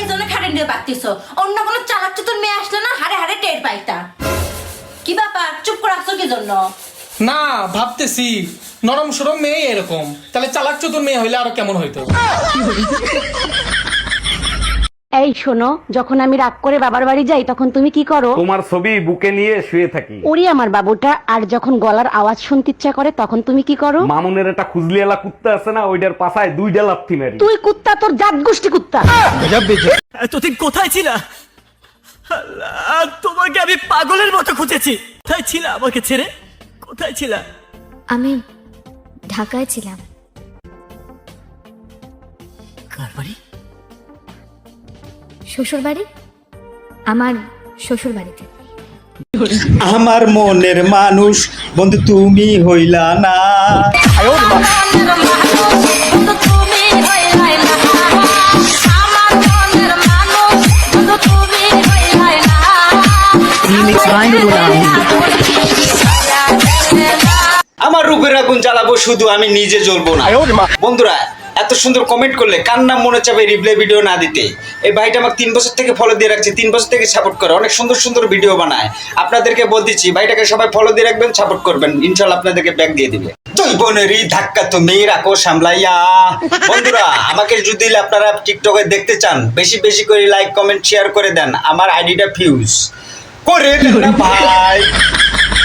এই জন্য খাটেন দিয়ে পাচ্ছিস অন্য কোনো চালাক চতুর মেয়ে আসলে না হারে হারে টের পাইতা। কি ব্যাপার? চুপ করে আসছো কি জন্য? না ভাবতেছি নরম সরম মেয়ে এরকম। তাহলে চালাক চতুর মেয়ে হইলে আরও কেমন হইতো? এই শোনো যখন আমি রাগ করে বাবার বাড়ি যাই তখন তুমি কি করো? তোমার ছবি বুকে নিয়ে শুয়ে থাকি। ওরে আমার বাবুটা আর যখন গলার আওয়াজ শুনতে ইচ্ছা করে তখন তুমি কি করো? মামুনের একটা খুজলিয়ালা কুত্তা আছে না ওইটার পাশায় দুইটা লাথি মারি। তুই কুত্তা তোর জাত গোষ্ঠী কুত্তা। এতদিন কোথায় ছিলা? আল্লাহ, তোমাকে আমি পাগলের মতো খুঁজেছি। কোথায় ছিলা আমাকে ছেড়ে? কোথায় ছিলা? আমি ঢাকায় ছিলাম। কার বাড়ি? শ্বশুর বাড়ি আমার শ্বশুর বাড়িতে আমার মনের মানুষ বন্ধু তুমি হইলা না। আমার রূপের আগুন জ্বালাবো শুধু আমি নিজে জ্বলবো না। বন্ধুরা এত সুন্দর কমেন্ট করলে, কার নাম মনে চাবে রিপ্লাই ভিডিও না দিতে? এই ভাইটা আমাকে তিন বছর থেকে ফলো দিয়ে রাখছে, তিন বছর থেকে সাপোর্ট করে, অনেক সুন্দর সুন্দর ভিডিও বানায়। আপনাদেরকে বলতেছি, ভাইটাকে সবাই ফলো দিয়ে রাখবেন সাপোর্ট করবেন ইনশাল্লাহ আপনাদেরকে ব্যাগ দিয়ে দিবে। ধাক্কা রাখো সামলাইয়া। বন্ধুরা, আমাকে যদি আপনারা টিকটকে দেখতে চান, বেশি বেশি করে লাইক কমেন্ট শেয়ার করে দেন, আমার ভাই।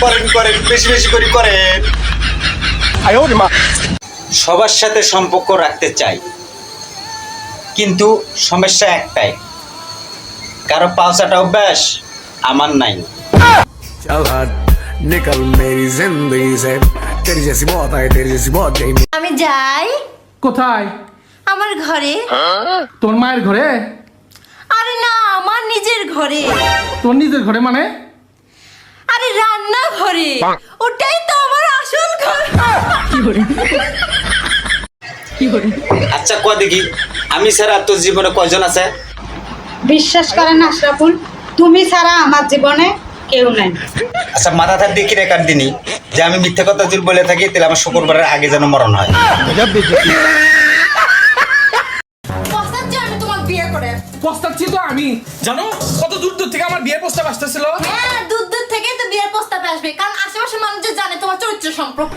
করেন করেন, বেশি বেশি করে করেন। সবার সাথে সম্পর্ক রাখতে চাই। কিন্তু সমস্যা একটাই কারও পাওচাটা অভ্যাস আমার নাই। আমি যাই। কোথায়? আমার ঘরে। তোর মায়ের ঘরে? আরে না আমার নিজের ঘরে। তোর নিজের ঘরে মানে? আরে রান্না ঘরে ওটাই তো আমার আসল ঘর। আচ্ছা ক দেখি। আমি ছাড়া তোর জীবনে কয়জন আছে? বিশ্বাস করেন আশরাফুল তুমি ছাড়া আমার জীবনে কেউ নাই। আচ্ছা মাথা থাক দেখি রেখার দিনই যে আমি মিথ্যে কথা যদি বলে থাকি তাহলে আমার শুক্রবারের আগে যেন মরণ হয়। পস্তাচ্ছি আমি তোমার বিয়ে করে পস্তাচ্ছি তো আমি। জানো? কত দূর দূর থেকে আমার বিয়ে প্রস্তাব আসতেছিল? হ্যাঁ দূর দূর থেকেই তো বিয়ের প্রস্তাবে আসবে। কারণ আশেপাশের মানুষ জানে তোমার চরিত্র সম্পর্ক।